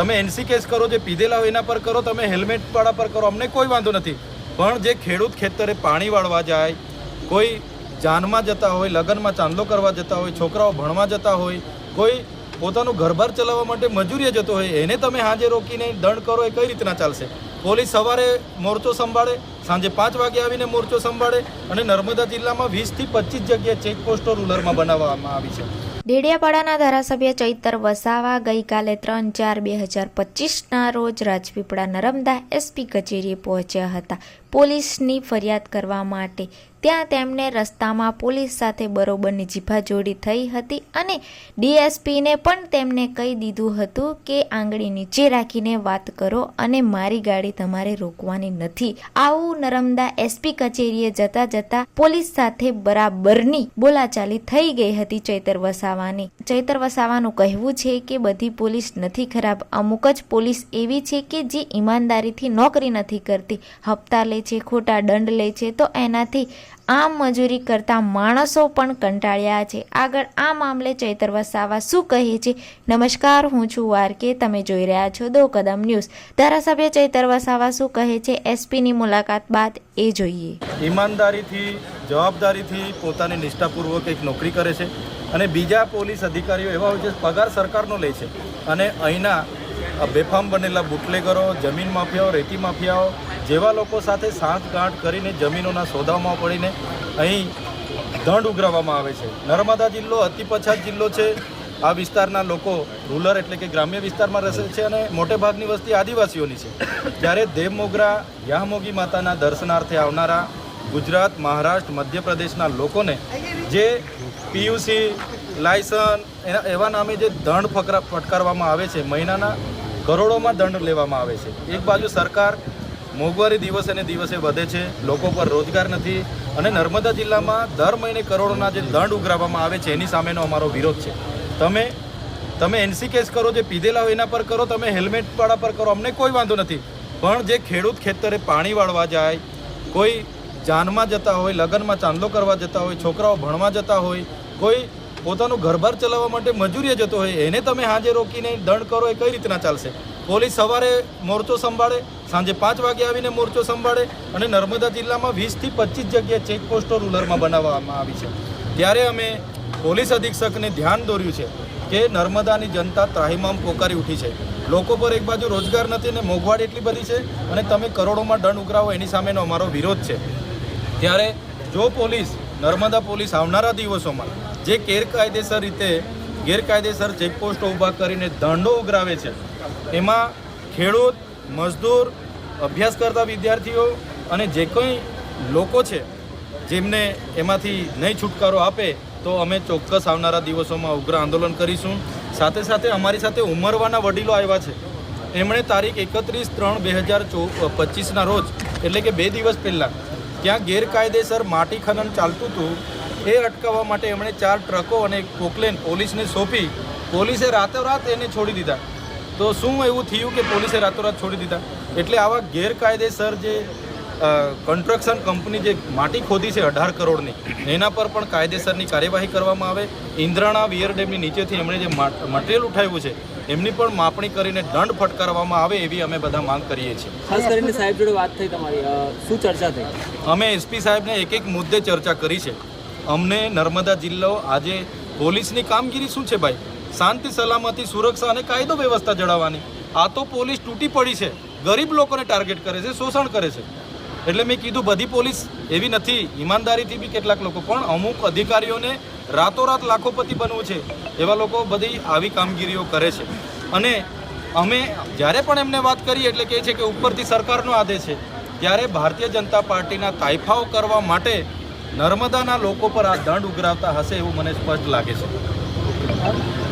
તમે NC case કરો, જે પીધેલા હોય એના પર કરો, તમે હેલ્મેટવાળા પર કરો, અમને કોઈ વાંધો નથી. પણ જે ખેડૂત ખેતરે પાણી વાળવા જાય, કોઈ જાનમાં જતા હોય, લગ્નમાં ચાંદલો કરવા જતા હોય, છોકરાઓ ભણવા જતા હોય, કોઈ પોતાનું ઘરબાર ચલાવવા માટે મજૂરીએ જતો હોય, એને તમે હાજે રોકીને દંડ કરો, એ કઈ રીતના ચાલશે? પોલીસ સવારે મોરચો સંભાળે, સાંજે પાંચ વાગે આવીને મોરચો સંભાળે, અને નર્મદા જિલ્લામાં વીસથી પચીસ જગ્યાએ ચેકપોસ્ટો રૂલરમાં બનાવવામાં આવી છે. ડેડિયાપાડાના ધારાસભ્ય ચૈતર વસાવા ગઈકાલે ત્રણ ચાર બે હજાર પચીસના રોજ રાજપીપળા નરમદા એસપી કચેરીએ પહોંચ્યા હતા. પોલીસની ફરિયાદ કરવા માટે ત્યાં તેમને રસ્તામાં પોલીસ સાથે બરોબરની જીભાજોડી થઈ હતી અને ડીએસપીને પણ તેમને કહી દીધું હતું કે, આંગળી નીચે રાખીને વાત કરો અને મારી ગાડી તમારે રોકવાની નથી. આવું નરમદા એસપી કચેરીએ જતા જતા પોલીસ સાથે બરાબરની બોલાચાલી થઈ ગઈ હતી ચૈતર વસાવાની. ચૈતર વસાવાનું કહેવું છે કે, બધી પોલીસ નથી ખરાબ. અમુક જ પોલીસ એવી છે કે, જે ઈમાનદારીથી નોકરી નથી કરતી. હપ્તા લે છે, ખોટા દંડ લે છે, તો એનાથી આમ મજૂરી કરતા માણસો પણ કંટાળ્યા છે. આગળ આ મામલે ચૈતર વસાવા શું કહે છે? નમસ્કાર, હું છું વારકે, તમે જોઈ રહ્યા છો દો કદમ ન્યૂઝ. ધારાસભ્ય ચૈતર વસાવા શું કહે છે? એસપીની મુલાકાત બાદ એ જોઈએ. ઈમાનદારીથી, જવાબદારીથી પોતાની નિષ્ઠાપૂર્વક એક નોકરી કરે છે અને બીજા પોલીસ અધિકારીઓ એવા હોય છે, પગાર સરકારનો લે છે. અને અહીંના બેફામ બનેલા બુટલેગરો, જમીન માફિયાઓ, રેતી માફિયાઓ જેવા લોકો સાથે સાંઠગાંઠ કરીને જમીનોના સોદામાં પડીને અહીં દંડ ઉઘરાવવામાં આવે છે. નર્મદા જિલ્લો અતિ પછાત જિલ્લો છે. આ વિસ્તારના લોકો રૂરલ એટલે કે ગ્રામ્ય વિસ્તારમાં રહે છે અને મોટે ભાગની વસ્તી આદિવાસીઓની છે. ત્યારે દેવમોગરા યામોગી માતાના દર્શનાર્થે આવનારા ગુજરાત, મહારાષ્ટ્ર, મધ્યપ્રદેશના લોકોને જે પીયુસી લાયસન એના એવા નામે જે દંડ ફકરા ફટકારવામાં આવે છે, મહિનાના કરોડોમાં દંડ લેવામાં આવે છે. એક બાજુ સરકાર મોંઘવારી દિવસે ને દિવસે વધે છે, લોકો પર રોજગાર નથી, અને નર્મદા જિલ્લામાં દર મહિને કરોડોના જે દંડ ઉઘરાવવામાં આવે છે, એની સામેનો અમારો વિરોધ છે. તમે તમે એનસી કેસ કરો, જે પીધેલા હોય એના પર કરો, તમે હેલ્મેટવાળા પર કરો, અમને કોઈ વાંધો નથી. પણ જે ખેડૂત ખેતરે પાણી વાળવા જાય, કોઈ જાનમાં જતા હોય, લગ્નમાં ચાંદલો કરવા જતા હોય, છોકરાઓ ભણવા જતા હોય, કોઈ પોતાનું ઘરબાર ચલાવવા માટે મજૂરીએ જતો હોય, એને તમે હાજે રોકીને દંડ કરો એ કઈ રીતના ચાલશે? પોલીસ સવારે મોરચો સંભાળે, સાંજે પાંચ વાગે આવીને મોરચો સંભાળે અને નર્મદા જિલ્લામાં વીસથી પચીસ જગ્યાએ ચેકપોસ્ટો રૂલરમાં બનાવવામાં આવી છે. ત્યારે અમે પોલીસ અધિક્ષકને ધ્યાન દોર્યું છે કે નર્મદાની જનતા ત્રાહિમામ પોકારી ઉઠી છે. લોકો પર એક બાજુ રોજગાર નથી અને મોંઘવાડ એટલી બધી છે અને તમે કરોડોમાં દંડ ઉઘરાવો એની સામેનો અમારો વિરોધ છે. ત્યારે જો પોલીસ, નર્મદા પોલીસ આવનારા દિવસોમાં જે ગેરકાયદેસર રીતે ગેરકાયદેસર ચેકપોસ્ટો ઊભા કરીને દંડો ઉઘરાવે છે. એમાં ખેડૂત, મજદૂર, અભ્યાસ કરતા વિદ્યાર્થીઓ અને જે કંઈ લોકો છે જેમને એમાંથી નહીં છુટકારો આપે તો અમે ચોક્કસ આવનારા દિવસોમાં ઉગ્ર આંદોલન કરીશું. સાથે સાથે અમારી સાથે ઉમરવાના વડીલો આવ્યા છે. એમણે તારીખ એકત્રીસ ત્રણ બે હજાર ચો પચીસના રોજ, એટલે કે બે દિવસ પહેલાં ત્યાં ગેરકાયદેસર માટી ખનન ચાલતું હતું એ અટકાવવા માટે એમણે ચાર ટ્રકો અને એક પોકલેન પોલીસને સોંપી. પોલીસે રાતોરાત એને છોડી દીધા. તો શું એવું થયું કે પોલીસે રાતોરાત છોડી દીધા? એટલે આવા ગેરકાયદેસર જે કન્સ્ટ્રક્શન કંપની જે માટી ખોદી છે અઢાર કરોડની એના પર પણ કાયદેસરની કાર્યવાહી કરવામાં આવે. ઇન્દ્રાણા વિયર ડેમની નીચેથી એમણે જે મટીરિયલ ઉઠાવ્યું છે એમની પણ માપણી કરીને દંડ ફટકારવામાં આવે એવી અમે બધા માંગ કરીએ છીએ. ખાસ કરીને સાહેબ જોડે વાત થઈ તમારી શું ચર્ચા થઈ? અમે એસપી સાહેબને એક એક મુદ્દે ચર્ચા કરી છે. અમને નર્મદા જિલ્લો આજે પોલીસની કામગીરી શું છે ભાઈ? શાંતિ, સલામતી, સુરક્ષા અને કાયદો વ્યવસ્થા જળવવાની. આ તો પોલીસ તૂટી પડી છે. ગરીબ લોકોને ટાર્ગેટ કરે છે, શોષણ કરે છે. એટલે મેં કીધું બધી પોલીસ એવી નથી. ઈમાનદારીથી બી કેટલાક લોકો, પણ અમુક અધિકારીઓને રાતોરાત લાખોપતિ બનવું છે, એવા લોકો બધી આવી કામગીરીઓ કરે છે. અને અમે જ્યારે પણ એમને વાત કરીએ એટલે કહે છે કે ઉપરથી સરકારનો આદેશ છે, ત્યારે ભારતીય જનતા પાર્ટીના તાઇફાઓ કરવા માટે નર્મદાના લોકો પર આ દંડ ઉઘરાવતા હશે એવું મને સ્પષ્ટ લાગે છે.